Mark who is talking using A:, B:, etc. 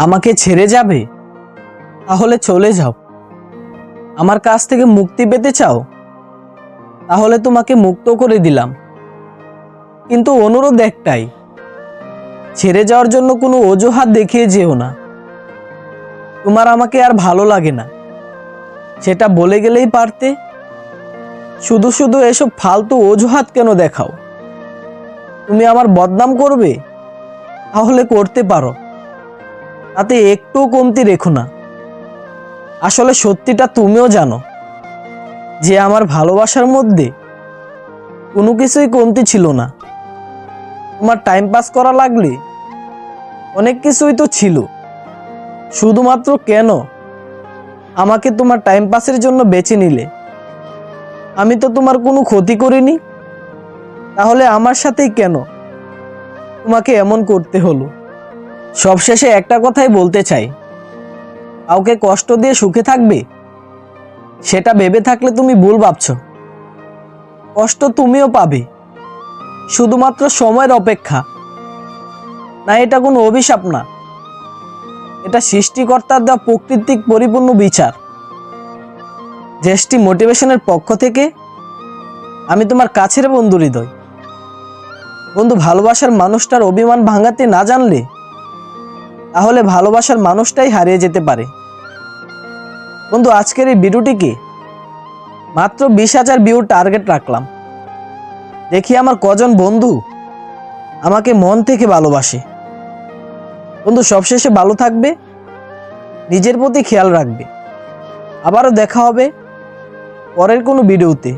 A: আমাকে ছেড়ে যাবে? তাহলে চলে যাও। আমার কাছ থেকে মুক্তি পেতে চাও? তাহলে তোমাকে মুক্ত করে দিলাম। কিন্তু অনুরোধ একটাই, ছেড়ে যাওয়ার জন্য কোনো অজুহাত দেখিয়ে যেও না। তোমার আমাকে আর ভালো লাগে না। সেটা বলে গেলেই পারতে। শুধু শুধু এসব ফালতু অজুহাত কেন দেখাও? তুমি আমার বদনাম করবে? তাহলে করতে পারো। তাতে একটুও কমতি রেখো না। আসলে সত্যিটা তুমিও জানো যে আমার ভালোবাসার মধ্যে কোনো কিছুই কমতি ছিল না। তোমার টাইম পাস করা লাগলে অনেক কিছুই তো ছিল। শুধুমাত্র কেন আমাকে তোমার টাইম পাসের জন্য বেছে নিলে? আমি তো তোমার কোনো ক্ষতি করিনি। তাহলে আমার সাথেই কেন তোমাকে এমন করতে হলো? সবশেষে একটা কথাই বলতে চাই। কাউকে কষ্ট দিয়ে সুখে থাকবে? সেটা ভেবে থাকলে তুমি ভুল ভাবছ। কষ্ট তুমিও পাবে। শুধুমাত্র সময়ের অপেক্ষা। না, এটা কোনো অভিশাপ না। এটা সৃষ্টিকর্তার দেওয়া প্রকৃতিক পরিপূর্ণ বিচার। জেষ্টি মোটিভেশনের পক্ষ থেকে আমি তোমার কাছের বন্ধু হৃদয়। বন্ধু, ভালোবাসার মানুষটার অভিমান ভাঙাতে না জানলে তাহলে ভালোবাসার মানুষটাই হারিয়ে যেতে পারে। বন্ধু, আজকের এই ভিডিওটিকে মাত্র বিশ হাজার ভিউর টার্গেট রাখলাম। দেখি আমার কজন বন্ধু আমাকে মন থেকে ভালোবাসে। বন্ধু, সবশেষে ভালো থাকবে, নিজের প্রতি খেয়াল রাখবে। আবারও দেখা হবে পরের কোনো ভিডিওতে।